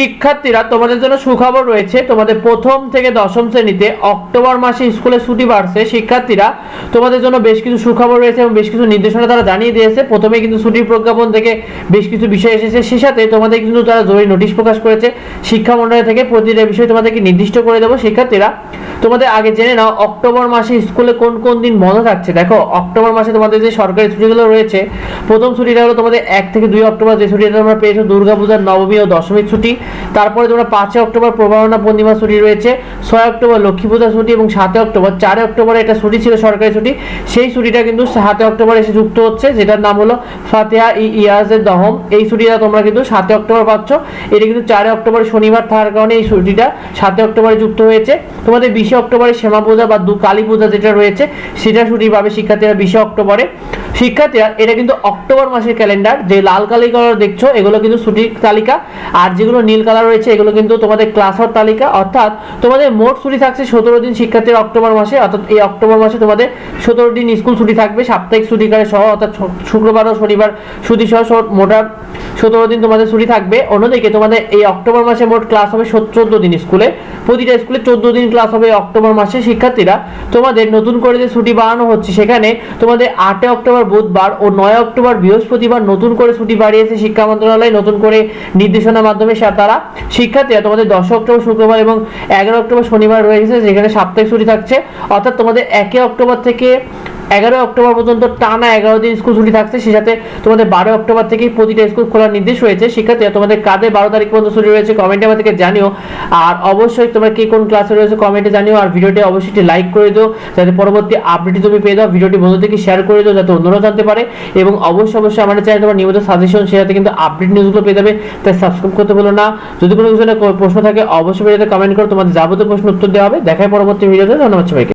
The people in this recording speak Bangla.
শিক্ষার্থীরা তোমাদের জন্য সুখবর রয়েছে। তোমাদের প্রথম থেকে দশম শ্রেণীতে অক্টোবর মাসে স্কুলে ছুটি বাড়ছে। শিক্ষার্থীরা তোমাদের জন্য বেশ কিছু সুখবর রয়েছে এবং বেশ কিছু নির্দেশনা তারা জানিয়ে দিয়েছে। প্রথমে কিন্তু ছুটির প্রজ্ঞাপন থেকে বেশ কিছু বিষয় এসেছে। সে সাথে তোমাদের কিন্তু তারা জরুরি নোটিশ প্রকাশ করেছে। শিক্ষা মন্ডলী থেকে প্রতিটা বিষয় তোমাদেরকে নির্দিষ্ট করে দেবো। শিক্ষার্থীরা, তোমাদের আগে জেনে নাও অক্টোবর মাসে স্কুলে কোন কোন দিন বন্ধ থাকছে। দেখো, অক্টোবর মাসে তোমাদের যে সরকারি ছুটিগুলো রয়েছে, প্রথম ছুটিটা হলো তোমাদের এক থেকে দুই অক্টোবর যে ছুটিটা তোমরা পেয়েছ, দুর্গাপূজার নবমী ও দশমীর ছুটি। তারপরে তোমরা পাঁচই অক্টোবর প্রবাহনা পূর্ণিমা ছুটি রয়েছে, ছয় অক্টোবর লক্ষ্মী পূজা ছুটি এবং সাতই অক্টোবর, চারই অক্টোবরে একটা ছুটি ছিল সরকারি ছুটি, সেই ছুটিটা কিন্তু সাতই অক্টোবর এসে যুক্ত হচ্ছে, যেটার নাম হলো ফাতেহা ই ইয়াজের দহম এই ছুটিটা তোমরা কিন্তু সাতই অক্টোবর পাচ্ছ। এটা কিন্তু চারই অক্টোবর শনিবার থাকার কারণে এই ছুটিটা সাতই অক্টোবরে যুক্ত হয়েছে। তোমাদের বিশে অক্টোবরে শ্যামা পূজা বা দু কালী পূজা যেটা রয়েছে, সেটা ছুটি পাবে শিক্ষার্থীরা বিশে অক্টোবরে। শিক্ষার্থীরা, এটা কিন্তু অক্টোবর মাসের ক্যালেন্ডার যে লাল কালি কালার দেখছ, এগুলো কিন্তু ছুটির তালিকা। আর যেগুলো নীল কালার রয়েছে, এগুলো কিন্তু তোমাদের ক্লাসর তালিকা। অর্থাৎ তোমাদের মোট ছুটি থাকছে সতেরো দিন শিক্ষার্থীর অক্টোবর মাসে, অর্থাৎ এই অক্টোবর মাসে তোমাদের সতেরো দিন স্কুল ছুটি থাকবে, সাপ্তাহিক ছুটি করে সহ, অর্থাৎ শুক্রবার ও শনিবার ছুটি সহ মোটা সতেরো দিন তোমাদের ছুটি থাকবে। অন্যদিকে তোমাদের এই অক্টোবর মাসে মোট ক্লাস হবে চোদ্দ দিন স্কুলে প্রতিটা স্কুলে চোদ্দ দিন ক্লাস হবে অক্টোবর মাসে শিক্ষার্থীরা। তোমাদের নতুন করে যে ছুটি বাড়ানো হচ্ছে, সেখানে তোমাদের আটই অক্টোবর বুধবার ও নয় অক্টোবর বৃহস্পতিবার নতুন করে ছুটি বাড়িয়েছে শিক্ষা মন্ত্রণালয়। নতুন করে নির্দেশনার মাধ্যমে তারা শিক্ষার্থীরা তোমাদের দশ অক্টোবর, শুক্রবার এবং এগারো অক্টোবর শনিবার রয়েছে, যেখানে সাপ্তাহিক ছুটি থাকছে। অর্থাৎ তোমাদের একে অক্টোবর থেকে এগারো অক্টোবর পর্যন্ত টানা এগারো দিন স্কুল ছুটি থাকছে। সে সাথে তোমাদের বারো অক্টোবর থেকে প্রতিটা স্কুল খোলার নির্দেশ রয়েছে। শিক্ষার্থীরা তোমাদের কাজে বারো তারিখ পর্যন্ত ছুটি রয়েছে কমেন্টে আমাদেরকে জানিও। আর অবশ্যই তোমরা কে কোন ক্লাসে রয়েছে কমেন্টে জানিও। আর ভিডিওটি অবশ্যই একটি লাইক করে দিও, যাতে পরবর্তী আপডেটটি তুমি পেয়ে যাও। ভিডিওটি বন্ধুদেরকে শেয়ার করে দিও, যাতে অন্যরাও জানতে পারে। এবং অবশ্যই অবশ্যই আমাদের চ্যানেলে তোমার নিয়মিত সাজেশন সেটাতে কিন্তু আপডেট নিউজগুলো পেয়ে যাবে। তাই সাবস্ক্রাইব করতে বলো না। যদি কোনো প্রশ্ন থাকে, অবশ্যই ভিডিওতে কমেন্ট করো। তোমাদের যাবতীয় প্রশ্ন উত্তর দেওয়া হবে। দেখায় পরবর্তী ভিডিওতে ধন্যবাদ সবাইকে।